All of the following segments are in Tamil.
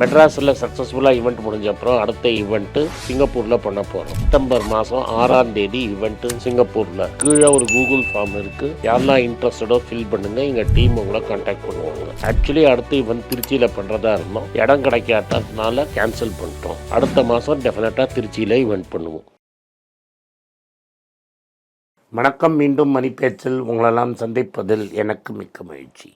மெட்ராஸில் சக்ஸஸ்ஃபுல்லாக ஈவெண்ட் முடிஞ்ச அப்புறம் அடுத்த ஈவெண்ட்டு சிங்கப்பூரில் பண்ண போகிறோம் செப்டம்பர் மாதம் ஆறாம் தேதி ஈவெண்ட்டு சிங்கப்பூரில். கீழே ஒரு கூகுள் ஃபார்ம் இருக்குது யாரெல்லாம் இன்ட்ரெஸ்டடோ ஃபில் பண்ணுங்கள் எங்கள் டீம் உங்களை கான்டாக்ட் பண்ணுவாங்க. ஆக்சுவலி அடுத்த ஈவெண்ட் திருச்சியில் பண்ணுறதா இருந்தோம். இடம் கிடைக்காததுனால கேன்சல் பண்ணிட்டோம். அடுத்த மாதம் டெஃபினட்டாக திருச்சியில் ஈவெண்ட் பண்ணுவோம். வணக்கம். மீண்டும் மணிப்பேச்சில் உங்களெல்லாம் சந்திப்பதில் எனக்கு மிக்க மகிழ்ச்சி.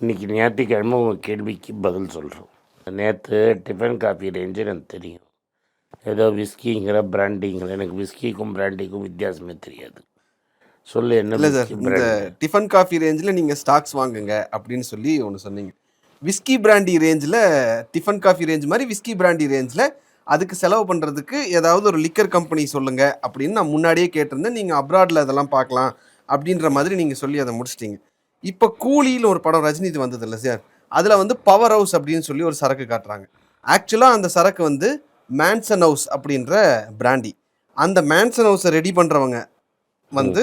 இன்றைக்கி ஞாயிற்றுக்கிழமை உங்கள் கேள்விக்கு பதில் சொல்கிறோம் நேற்று டிஃபன் காஃபி ரேஞ்சு எனக்கு தெரியும். ஏதோ விஸ்கிங்கிற பிராண்டிங்கிற எனக்கு விஸ்கிக்கும் பிராண்டிக்கும் வித்தியாசமே தெரியாது. சொல்லு என்ன இல்லை சார் இந்த? டிஃபன் காஃபி ரேஞ்சில் நீங்கள் ஸ்டாக்ஸ் வாங்குங்க அப்படின்னு சொல்லி ஒன்று சொன்னீங்க. விஸ்கி பிராண்டி ரேஞ்சில் டிஃபன் காஃபி ரேஞ்ச் மாதிரி விஸ்கி பிராண்டி ரேஞ்சில் அதுக்கு செலவு பண்ணுறதுக்கு ஏதாவது ஒரு லிக்கர் கம்பெனி சொல்லுங்க அப்படின்னு நான் முன்னாடியே கேட்டிருந்தேன். நீங்கள் அப்ராடில் அதெல்லாம் பார்க்கலாம் அப்படின்ற மாதிரி நீங்கள் சொல்லி அதை முடிச்சிட்டீங்க. இப்போ கூலியில் ஒரு படம் ரஜினிது வந்தது இல்லை சார் அதில் வந்து பவர் ஹவுஸ் அப்படின்னு சொல்லி ஒரு சரக்கு காட்டுறாங்க. ஆக்சுவலாக அந்த சரக்கு வந்து மேன்சன் ஹவுஸ் அப்படின்ற பிராண்டி அந்த மேன்சன் ஹவுஸை ரெடி பண்ணுறவங்க வந்து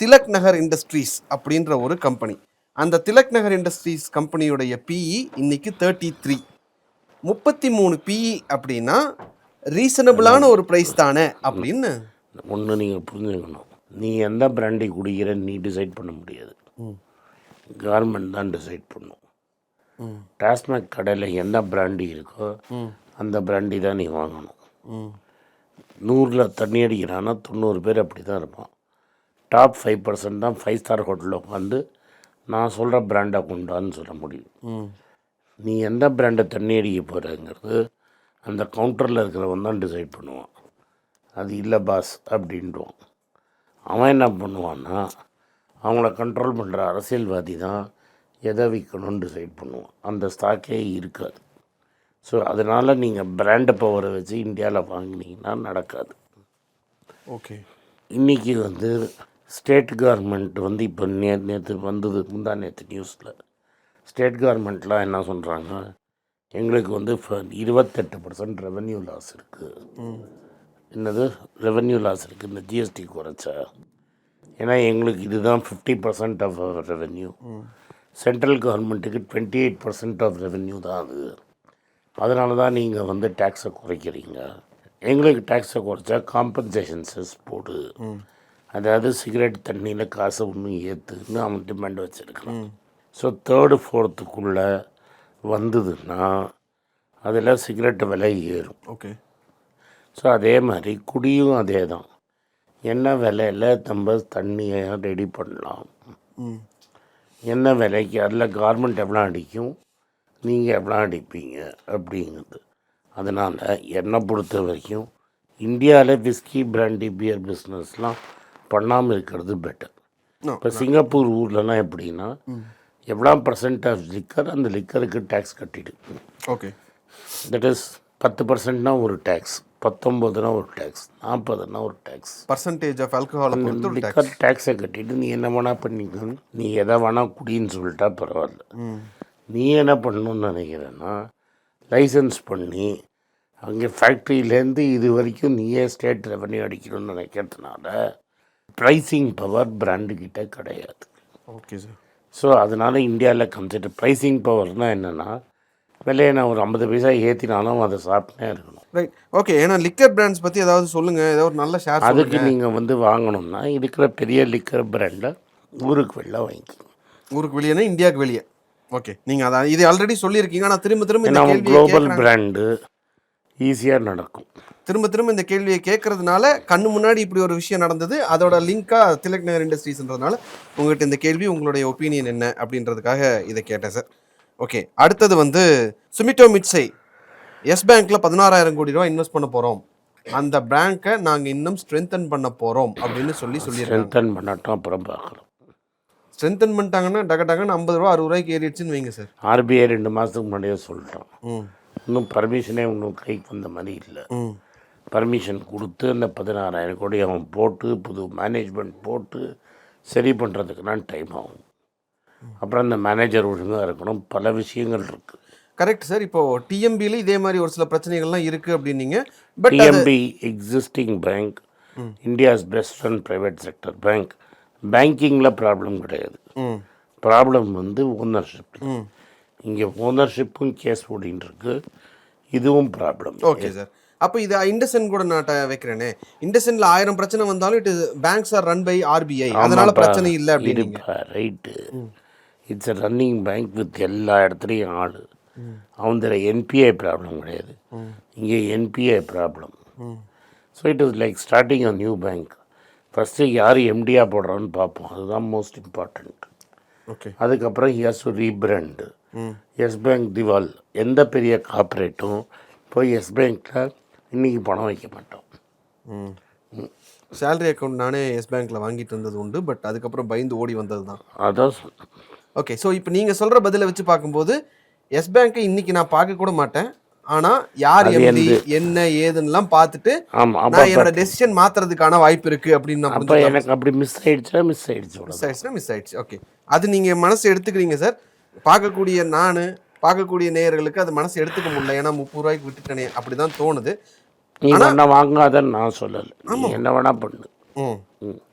திலக் நகர் இண்டஸ்ட்ரீஸ் அப்படின்ற ஒரு கம்பெனி அந்த திலக் நகர் இண்டஸ்ட்ரீஸ் கம்பெனியுடைய பிஇ இன்னைக்கு தேர்ட்டி த்ரீ முப்பத்தி மூணு பிஇ அப்படின்னா ரீசனபிளான ஒரு ப்ரைஸ் தானே அப்படின்னு ஒன்று நீங்கள் புரிஞ்சுக்கணும். நீ எந்த பிராண்டி குடிக்கிற நீ டிசைட் பண்ண முடியாது. கவர்மெண்ட் தான் டிசைட் பண்ணும். டாஸ்மாக் கடையில் என்ன பிராண்டி இருக்கோ அந்த பிராண்டி தான் நீ வாங்கணும். நூறில் தண்ணி அடிக்கிறான்னா தொண்ணூறு பேர் அப்படி தான் இருப்பான். டாப் ஃபைவ் பர்சன்ட் தான் ஃபைவ் ஸ்டார் ஹோட்டலில் உட்காந்து நான் சொல்கிற பிராண்டை கொண்டான்னு சொல்ல முடியும். நீ எந்த பிராண்டை தண்ணி அடிக்க போகிறங்கிறது அந்த கவுண்டரில் இருக்கிறவன் தான் டிசைட் பண்ணுவான். அது இல்லை பாஸ் அப்படின்ட்டுவான் அவன் என்ன பண்ணுவான்னா அவங்கள கண்ட்ரோல் பண்ணுற அரசியல்வாதி தான் எதை விற்கணும்னு டிசைட் பண்ணுவான் அந்த ஸ்டாக்கே இருக்காது. ஸோ அதனால் நீங்கள் பிராண்ட் பவரை வச்சு இந்தியாவில் வாங்கினீங்கன்னா நடக்காது. ஓகே இன்றைக்கி வந்து ஸ்டேட் கவர்மெண்ட் வந்து இப்போ நே நேற்று வந்தது முந்தா நேற்று நியூஸில் ஸ்டேட் கவர்மெண்ட்லாம் என்ன சொல்கிறாங்க எங்களுக்கு வந்து இருபத்தெட்டு பர்சன்ட் ரெவென்யூ லாஸ் இருக்குது என்னது? ரெவென்யூ லாஸ் இருக்குது இந்த ஜிஎஸ்டி குறைச்சா. ஏன்னா எங்களுக்கு இதுதான் fifty percent of revenue central கவர்மெண்ட்டுக்கு twenty eight percent of revenue தான் அது. அதனால தான் நீங்கள் வந்து டேக்ஸை குறைக்கிறீங்க. எங்களுக்கு டேக்ஸை குறைச்சா காம்பன்சேஷன் செஸ் போடு. அதாவது சிகரெட் தண்ணியில் காசை ஒன்றும் ஏற்றுன்னு அவன் டிமாண்ட் வச்சுருக்கான் ஸோ தேர்டு ஃபோர்த்துக்குள்ளே வந்ததுன்னா அதில் சிகரெட் விலை ஏறும். ஓகே. ஸோ அதே மாதிரி குடியும் அதே தான். என்ன விலையில் நம்ம தண்ணியை ரெடி பண்ணலாம்? என்ன விலைக்கு அதில் கார்மெண்ட் எவ்வளோ அடிக்கும்? நீங்கள் எவ்வளோ அடிப்பீங்க? அப்படிங்கிறது. அதனால் என்னை பொறுத்த வரைக்கும் இந்தியாவில் விஸ்கி பிராண்டி பியர் பிஸ்னஸ்லாம் பண்ணாமல் இருக்கிறது பெட்டர் இப்போ சிங்கப்பூர் ஊர்லலாம் எப்படின்னா எவ்வளோ பர்சன்ட் ஆஃப் லிக்கர் அந்த லிக்கருக்கு டேக்ஸ் கட்டிடு. ஓகே. தட் இஸ் பத்து பர்சன்ட்னா ஒரு டேக்ஸ் பத்தொம்போதுனா ஒரு டேக்ஸ் நாற்பதுனா ஒரு டேக்ஸ் பர்சன்டேஜ் ஆஃப் ஆல்கஹாலை. லிக்கர் டேக்ஸை கட்டிட்டு நீ என்ன வேணால் பண்ணிக்கணும். நீ எதை வேணால் குடின்னு சொல்லிட்டா பரவாயில்ல. நீ என்ன பண்ணணும்னு நினைக்கிறேன்னா லைசன்ஸ் பண்ணி அங்கே ஃபேக்ட்ரியிலேருந்து இது வரைக்கும் நீயே ஸ்டேட் ரெவன்யூ அடிக்கணும்னு நினைக்கிறதுனால ப்ரைஸிங் பவர் பிராண்டுக்கிட்ட கிடையாது. ஓகே சார் ஸோ அதனால் இந்தியாவில் கன்சிடர் ப்ரைஸிங் பவர்னால் என்னென்னா விலையை நான் ஒரு ஐம்பது பைசா ஏற்றினாலும் அதை சாப்பிட்டே இருக்கணும். ரைட் ஓகே ஏன்னா லிக்கர் பிராண்ட்ஸ் பற்றி ஏதாவது சொல்லுங்க. ஏதாவது ஒரு நல்ல ஷேர் அதுக்கு நீங்கள் வந்து வாங்கணும்னா இருக்கிற பெரிய லிக்கர் பிராண்டை ஊருக்கு வெளில வாங்கிக்கோங்க. ஊருக்கு வெளியேனா இந்தியாவுக்கு வெளியே? ஓகே நீங்கள் அதை இது ஆல்ரெடி சொல்லியிருக்கீங்க. ஆனால் திரும்ப திரும்ப இந்த குளோபல் பிராண்டு ஈஸியாக நடக்கும். திரும்ப திரும்ப இந்த கேள்வியை கேட்கறதுனால கண்ணு முன்னாடி இப்படி ஒரு விஷயம் நடந்தது. அதோட லிங்கா திலக் நகர் இண்டஸ்ட்ரீஸ்ன்றதுனால உங்கள்கிட்ட இந்த கேள்வி உங்களுடைய ஒப்பீனியன் என்ன அப்படின்றதுக்காக இதை கேட்டேன் சார் ஓகே அடுத்தது வந்து சுமிட்டோ மிட்சை எஸ் பேங்க்ல பதினாறாயிரம் கோடி ரூபாய் இன்வெஸ்ட் பண்ண போறோம். அந்த பேங்க்கை நாங்க இன்னும் ஸ்ட்ரென்தன் பண்ண போறோம் அப்படின்னு சொல்லி சொல்லியிருக்காங்க. ஸ்ட்ரென்தன் பண்ணட்டும் அப்புறம் பார்க்கலாம். ஸ்ட்ரென்தன் பண்ணிட்டாங்கன்னா டக டகன்னு ஐம்பது ரூபா அறுபது ரூபாய்க்கு ஏறிடுச்சுன்னு வைங்க சார். ஆர்பிஐ ரெண்டு மாதத்துக்கு முன்னாடியே சொல்லிட்டோம். இன்னும் பர்மிஷனே இன்னும் கைக்கு வந்த மாதிரி இல்லை. பர்மிஷன் கொடுத்து அந்த பதினாறாயிரம் கோடி அவன் போட்டு புது மேனேஜ்மெண்ட் போட்டு சரி பண்ணுறதுக்குலாம் டைம் ஆகும். அப்புறம் அந்த மேனேஜர் ஒழுங்காக இருக்கணும். பல விஷயங்கள் இருக்குது கரெக்ட் சார் இப்போ டிஎம்பியில் இதே மாதிரி ஒரு சில பிரச்சனைகள்லாம் இருக்கு அப்படின்னீங்க. But TMB existing bank India's best and private sector bank பேங்கிங்கில் problem கிடையாது. ப்ராப்ளம் வந்து ஓனர்ஷிப் இங்கே ஓனர்ஷிப்பும் கேஸ் ஓடின்னு இருக்கு இதுவும் ப்ராப்ளம் ஓகே சார் அப்போ இது இண்டஸ்இன் கூட நான் வைக்கிறேனே. இண்டஸ்இன்ல ஆயிரம் பிரச்சனை வந்தாலும் it banks are run by RBI அதனால பிரச்சனை இல்லை அப்படின்னு right it's a running bank with எல்லா இடத்துலையும் ஆள். அவந்திர என்பிஐ ப்ராப்ளம் கிடையாது. இங்கே NPA problem so it is like starting a new bank first யார் எம்டியாக போடுறான்னு பார்ப்போம். அதுதான் மோஸ்ட் இம்பார்ட்டண்ட் ஓகே அதுக்கப்புறம் டு ரீபிராண்டு எஸ் பேங்க் திவால் எந்த பெரிய கார்ப்பரேட்டும் போய் எஸ் பேங்க்கில் இன்றைக்கி பணம் வைக்க மாட்டோம். சேலரி அக்கௌண்ட் நானே எஸ் பேங்க்ல வாங்கிட்டு இருந்தது உண்டு பட் அதுக்கப்புறம் பயந்து ஓடி வந்தது தான் அதான் ஓகே ஸோ இப்போ நீங்கள் சொல்கிற பதிலை வச்சு பார்க்கும்போது எஸ் பேங்க்கை இன்னைக்கு நான் பார்க்க கூட மாட்டேன். ஆனால் யார் எம்டி என்ன ஏதுன்னுலாம் பார்த்துட்டு நான் என்னோட டெசிஷன் மாத்துறதுக்கான வாய்ப்பு இருக்கு அப்படின்னு நான் அப்போ எனக்கு அப்படி மிஸ் ஆயிடுச்சுன்னா மிஸ் ஆயிடுச்சு மிஸ். ஆயிடுச்சுன்னா மிஸ் ஆயிடுச்சு. ஓகே அது நீங்கள் மனசு எடுத்துக்கிறீங்க சார் பார்க்கக்கூடிய நான் பார்க்கக்கூடிய நேயர்களுக்கு அது மனசு எடுத்துக்க முடியல. ஏன்னா முப்பது ரூபாய்க்கு விட்டுட்டனே அப்படி தான் தோணுது. நீ ஒன்றை வாங்காதன்னு நான் சொல்லலை. நீ என்ன வேணா பண்ணு.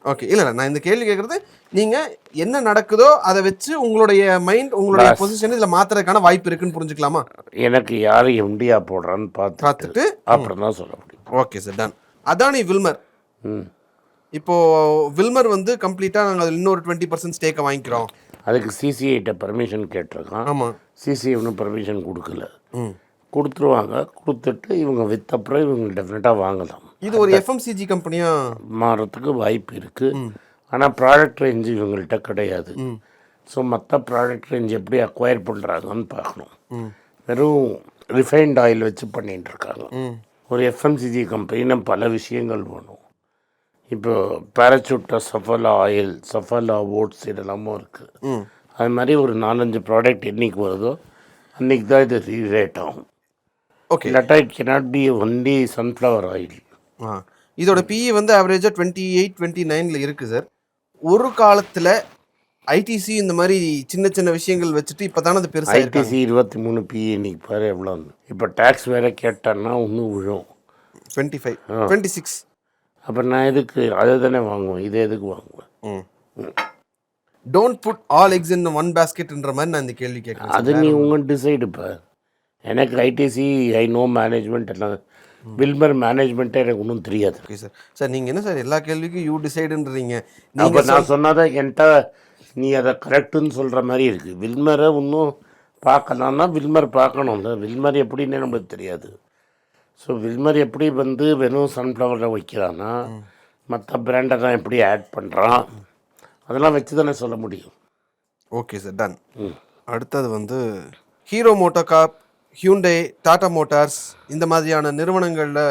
ஓகே. இல்லை நான் இந்த கேள்வி கேட்குறது நீங்கள் என்ன நடக்குதோ அதை வச்சு உங்களுடைய மைண்ட் உங்களுடைய பொசிஷன் இதில் மாத்துறதுக்கான வாய்ப்பு இருக்குன்னு புரிஞ்சுக்கலாமா? எனக்கு யார் எம்டியா போடுறான்னு பார்த்து பார்த்துட்டு அப்புறம் தான் சொல்ல முடியும். Okay sir done Adani Wilmar. ம். இப்போ வில்மர் வந்து கம்ப்ளீட்டாக நாங்கள் அதில் இன்னொரு டுவெண்ட்டி பர்சன்ட் ஸ்டேக்கை வாங்கிக்கிறோம். அதுக்கு சிசிஐட்ட பர்மிஷன் கேட்டிருக்கான். ஆமாம் சிசிஐ ஒன்றும் பர்மிஷன் கொடுக்கல. ம். கொடுத்துருவாங்க. கொடுத்துட்டு இவங்க வித்த அப்புறம் இவங்க டெஃபினட்டாக வாங்கலாம். இது ஒரு எஃப்எம்சிஜி கம்பெனியா மாறத்துக்கு வாய்ப்பு இருக்குது ஆனால் ப்ராடக்ட் ரேஞ்ச் இவங்கள்ட்ட கிடையாது. ஸோ மற்ற ப்ராடக்ட் ரேஞ்ச் எப்படி அக்வயர் பண்ணுறாங்கன்னு பார்க்கணும். வெறும் ரிஃபைன்ட் ஆயில் வச்சு பண்ணிட்டு இருக்காங்க. ஒரு எஃப்எம்சிஜி கம்பெனினா பல விஷயங்கள் வேணும். இப்போ பேராசூட்டா சஃபலா ஆயில் சஃபலா ஓட்ஸ் இதெல்லாமும் இருக்குது அது மாதிரி ஒரு நாலஞ்சு ப்ராடக்ட் என்னைக்கு வருதோ அன்னைக்கு தான் இது ரீரேட் ஆகும். ஓகே இல்லாட்டா it cannot be only sunflower oil ஆ. இதோட பிஇ வந்து ஆவரேஜாக டுவெண்ட்டி எயிட் டுவெண்ட்டி நைனில் இருக்குது சார் ஒரு காலத்தில் ஐடிசி இந்த மாதிரி சின்ன சின்ன விஷயங்கள் வச்சுட்டு இப்போ தானே அது பெருசாக ஐடிசி இருபத்தி மூணு பிஏ இன்னைக்கு பாரு எவ்வளோன்னு இப்போ டேக்ஸ் வேற கேட்டான்னா இன்னும் விழும். டுவெண்ட்டி ஃபைவ் டுவெண்ட்டி சிக்ஸ் அப்போ நான் எதுக்கு அதை தானே வாங்குவேன் இதை எதுக்கு வாங்குவேன்? Don't put all eggs in one பேஸ்கெட்ன்ற மாதிரி நான் இந்த கேள்வி கேட்குறேன் அது நீ உங்க டிசைடு இப்போ. எனக்கு ஐடிசி ஐ நோ மேனேஜ்மெண்ட் எல்லாம். வில்மர் மேனேஜ்மெண்ட்டே எனக்கு ஒன்றும் தெரியாது. ஓகே சார் சார் நீங்கள் என்ன சார் எல்லா கேள்விக்கும் யூ டிசைடுன்றீங்க அப்போ நான் சொன்னதை என்கிட்ட நீ அதை கரெக்டுன்னு சொல்கிற மாதிரி இருக்குது வில்மரை இன்னும் பார்க்கலாம்னா வில்மர் பார்க்கணும்ல. வில்மர் எப்படின்னு நம்மளுக்கு தெரியாது. ஸோ வில்மர் எப்படி வந்து வெறும் சன்ஃப்ளவரில் வைக்கிறான்னா மற்ற பிராண்டை தான் எப்படி ஆட் பண்ணுறான் அதெல்லாம் வச்சு தானே சொல்ல முடியும். ஓகே சார் டன் அடுத்தது வந்து Hero MotoCorp Hyundai Tata Motors இந்த மாதிரியான நிறுவனங்களில்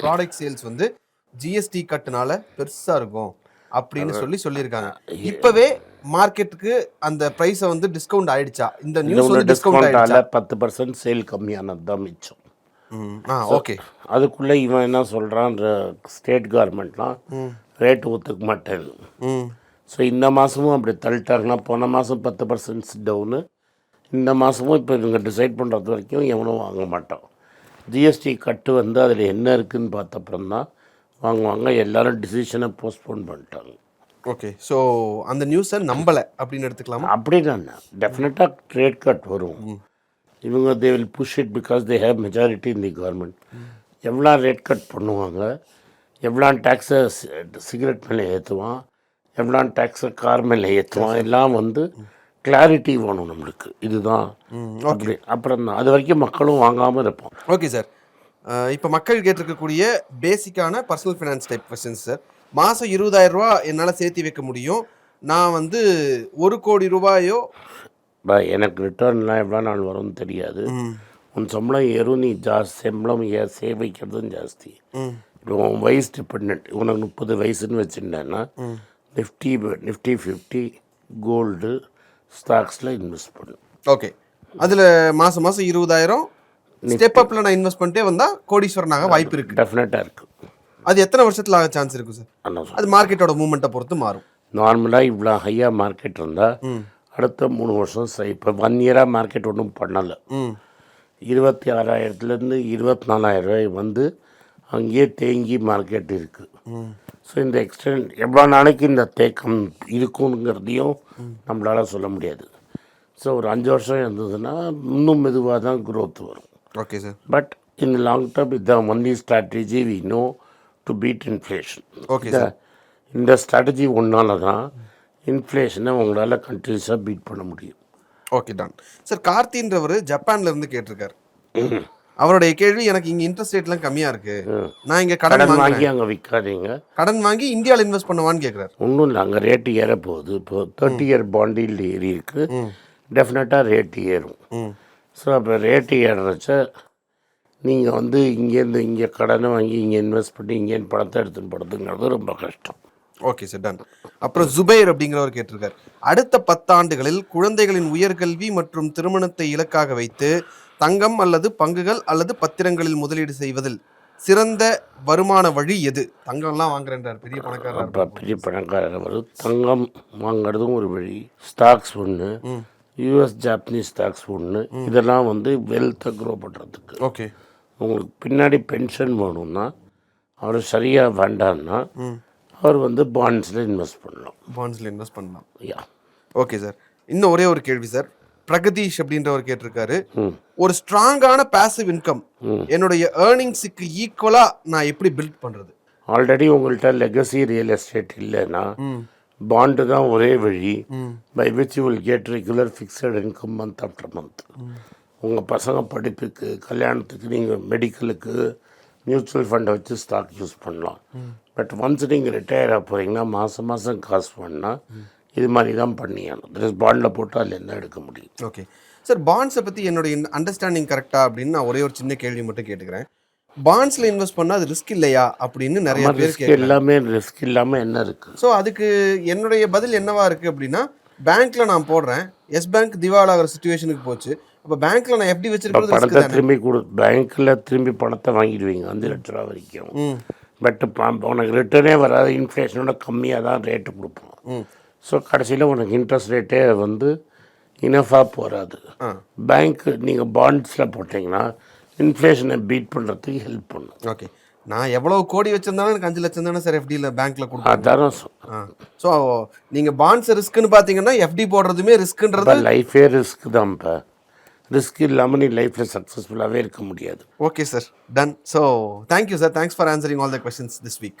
ப்ராடக்ட் சேல்ஸ் வந்து ஜிஎஸ்டி கட்டுனால பெருசாக இருக்கும் அப்படின்னு சொல்லி சொல்லியிருக்காங்க. இப்போவே மார்க்கெட்டுக்கு அந்த ப்ரைஸை வந்து டிஸ்கவுண்ட் ஆயிடுச்சா? இந்த நியூஸ் வந்து டிஸ்கவுண்ட் டிஸ்கவுண்டால் பத்து பர்சன்ட் சேல் கம்மியானது தான் மிச்சம். ஆ ஓகே அதுக்குள்ளே இவன் என்ன சொல்கிறான் ஸ்டேட் கவர்மெண்ட்லாம் ரேட் ஒத்துக்க மாட்டேன் ஸோ இந்த மாதமும் அப்படி தள்ளிட்டாருன்னா போன மாதம் பத்து பர்சன்ட் டவுனு இந்த மாதமும் இப்போ இவங்க டிசைட் பண்ணுறது வரைக்கும் எவனும் வாங்க மாட்டான் ஜிஎஸ்டி கட்டு வந்து அதில் என்ன இருக்குதுன்னு பார்த்தப்புறம் தான் வாங்குவாங்க. எல்லாரும் டிசிஷனை போஸ்ட்போன் பண்ணிட்டாங்க. ஓகே ஸோ அந்த நியூஸை நம்பலை அப்படின்னு எடுத்துக்கலாமா? அப்படி தான் டெஃபினட்டாக ரேட் கட் வரும். இவங்க they will push it because they have majority in the government எவ்வளோ ரேட் கட் பண்ணுவாங்க? எவ்வளோ டேக்ஸை சிகரெட் மேலே ஏற்றுவான் எவ்வளோ டேக்ஸை கார் மேலே ஏற்றுவான் எல்லாம் வந்து கிளாரிட்டி வேணும் நம்மளுக்கு. இதுதான். அப்படி அப்புறம் தான் அது வரைக்கும் மக்களும் வாங்காமல் இருப்போம். ஓகே சார் இப்போ மக்கள் கேட்டிருக்கக்கூடிய பேசிக்கான personal finance type questions sir மாதம் இருபதாயிரம் ரூபா என்னால் சேர்த்து வைக்க முடியும். நான் வந்து ஒரு கோடி ரூபாயோ? எனக்கு ரிட்டர்ன்லாம் எவ்வளோ நாள் வரும்னு தெரியாது. உன் சம்பளம் ஏறும் நீ ஜாஸ் சம்பளம் ஏ சேவைக்கிறதும் ஜாஸ்தி. இப்போ உன் வயசு டிபெண்ட் உனக்கு முப்பது வயசுன்னு வச்சுட்டேன்னா நிஃப்டி நிஃப்டி ஃபிஃப்டி கோல்டு ஸ்டாக்ஸில் இன்வெஸ்ட் பண்ணு. ஓகே. அதில் மாதம் மாதம் இருபதாயிரம் ஸ்டெப் அப்பில் நான் இன்வெஸ்ட் பண்ணிட்டே வந்தால் கோடீஸ்வரனாக வாய்ப்பு இருக்குது டெஃபினட்டாக இருக்குது அது எத்தனை வருஷத்தில் ஆக சான்ஸ் இருக்கும் சார் அது மார்க்கெட்டோட மூமெண்ட்டை பொறுத்து மாறும். நார்மலாக இவ்வளோ ஹையாக மார்க்கெட் இருந்தால் அடுத்த மூணு வருஷம் இப்போ ஒன் இயராக மார்க்கெட் ஒன்றும் பண்ணலை. இருபத்தி ஆறாயிரத்துலேருந்து இருபத்தி நாலாயிரம் ரூபாய் வந்து அங்கேயே தேங்கி மார்க்கெட் இருக்குது ஸோ இந்த எக்ஸ்டெண்ட் எவ்வளோ நாளைக்கு இந்த தேக்கம் இருக்குங்கிறதையும் நம்மளால் சொல்ல முடியாது. ஸோ ஒரு அஞ்சு வருஷம் இருந்ததுன்னா இன்னும் மெதுவாக தான் growth வரும். Okay sir but in long term இந்த only strategy we know to beat inflation Okay, இந்த இந்த ஸ்ட்ராட்டஜி ஒன்றால தான் இன்ஃப்ளேஷனை உங்களால் கண்டினியூஸாக பீட் பண்ண முடியும். ஓகே டான் சார் கார்த்தின்றவர் ஜப்பான்ல இருந்து கேட்டிருக்காரு. அவருடைய கேள்வி எனக்கு இங்க இன்ட்ரெஸ்ட் ரேட்லாம் கம்மியா இருக்கு. நான் இங்க கடன் வாங்கி அங்கே விற்காதீங்க கடன் வாங்கி இந்தியாவில் இன்வெஸ்ட் பண்ணுவான்னு கேட்குறாரு ஒன்றும் இல்லை அங்கே ரேட்டு ஏற போகுது இப்போ தேர்ட்டி இயர் பாண்டில் ஏறி இருக்கு. டெஃபினட்டாக ரேட்டு ஏறும். ஸோ அப்போ ரேட்டு ஏறுறச்ச நீங்கள் வந்து இங்கேருந்து இங்கே கடனை வாங்கி இங்கே இன்வெஸ்ட் பண்ணி இங்கேருந்து பணத்தை எடுத்துன்னு போகிறதுங்கிறது ரொம்ப கஷ்டம். ஓகே சார் டன் அப்புறம் ஜுபைர் அப்படிங்கிறவர் கேட்டிருக்காரு. அடுத்த பத்தாண்டுகளில் குழந்தைகளின் உயர்கல்வி மற்றும் திருமணத்தை இலக்காக வைத்து தங்கம் அல்லது பங்குகள் அல்லது பத்திரங்களில் முதலீடு செய்வதில் சிறந்த வருமான வழி எது? தங்கம்லாம் வாங்குறேன்றார் பெரிய பணக்காரர். பெரிய பணக்காரர் தங்கம் வாங்குறதும் ஒரு வழி. ஸ்டாக்ஸ் ஒன்று யூஎஸ் ஜாப்பனீஸ் ஸ்டாக்ஸ் ஒன்று இதெல்லாம் வந்து வெல்த்தை க்ரோ பண்ணுறதுக்கு ஓகே. உங்களுக்கு பின்னாடி பென்ஷன் வேணும்னா அவர் சரியாக வேண்டான்னா அவர் வந்து பாண்ட்ஸில் இன்வெஸ்ட் பண்ணலாம். பாண்ட்ஸில் இன்வெஸ்ட் பண்ணலாம். Yeah okay sir. இன்னும் ஒரே ஒரு கேள்வி சார். பிரகதீஷ் அப்படின்றவர் கேட்டிருக்காரு. ஒரு ஸ்ட்ராங்கான பாசிவ் இன்கம் என்னுடைய ஏர்னிங்ஸுக்கு ஈக்குவலா நான் எப்படி பில்ட் பண்றது? ஆல்ரெடி உங்கள்கிட்ட லெகசி ரியல் எஸ்டேட் இல்லைன்னா பாண்டு தான் ஒரே வழி. By which you will get regular fixed income month after month உங்கள் பசங்க படிப்புக்கு கல்யாணத்துக்கு நீங்கள் மெடிக்கலுக்கு மியூச்சுவல் ஃபண்டை வச்சு ஸ்டாக் யூஸ் பண்ணலாம். பட் ஒன்ஸ் நீங்கள் ரிட்டையர் ஆக போகிறீங்கன்னா மாதம் மாதம் காசு பண்ணால் இது மாதிரி தான் பண்ணியாகணும். பாண்டில் போட்டு அதில் என்ன எடுக்க முடியும்? ஓகே சார் பாண்ட்ஸை பற்றி என்னுடைய அண்டர்ஸ்டாண்டிங் கரெக்டா அப்படின்னு நான் ஒரே ஒரு சின்ன கேள்வி மட்டும் கேட்டுக்கிறேன். பாண்ட்ஸில் இன்வெஸ்ட் பண்ணால் அது ரிஸ்க் இல்லையா அப்படின்னு நிறைய பேர் எல்லாமே ரிஸ்க் இல்லாமல் என்ன இருக்குது ஸோ அதுக்கு என்னுடைய பதில் என்னவா இருக்கு அப்படின்னா பேங்க்ல நான் போடுறேன். எஸ் பேங்க் திவால் ஆகிற சுச்சுவேஷனுக்கு போச்சு. அப்போ பேங்க்ல நான் எப்படி வச்சிருக்கிறது ரிஸ்க் பணத்தை திரும்பி கொடு பேங்க்கில் திரும்பி பணத்தை வாங்கிடுவீங்க அஞ்சு லட்ச ரூபா வரைக்கும் பட் உனக்கு ரிட்டர்னே வராது. இன்ஃப்ளேஷனோட கம்மியாக தான் ரேட்டு கொடுப்போம் ஸோ கடைசியில் உனக்கு இன்ட்ரெஸ்ட் ரேட்டே வந்து இனஃபாக போகாது ஆ. பேங்க் நீங்கள் பாண்ட்ஸில் போட்டிங்கன்னா இன்ஃப்ளேஷனை பீட் பண்ணுறதுக்கு ஹெல்ப் பண்ணும். ஓகே நான் எவ்வளவு கோடி வச்சிருந்தாலும் எனக்கு அஞ்சு லட்சம் தானே சார் எஃப்டியில் அதான் சொன்னேன். ஸோ நீங்க பாண்ட்ஸ் ரிஸ்க்னு பார்த்தீங்கன்னா எஃப்டி போடுறதுமே ரிஸ்க்ன்றது இப்போ லைஃபே ரிஸ்க் தான் இப்போ. ரிஸ்க் இல்லாமல் நீ லைஃப்பில் சக்ஸஸ்ஃபுல்லாகவே இருக்க முடியாது. Okay sir done so thank you sir thanks for answering all the questions this week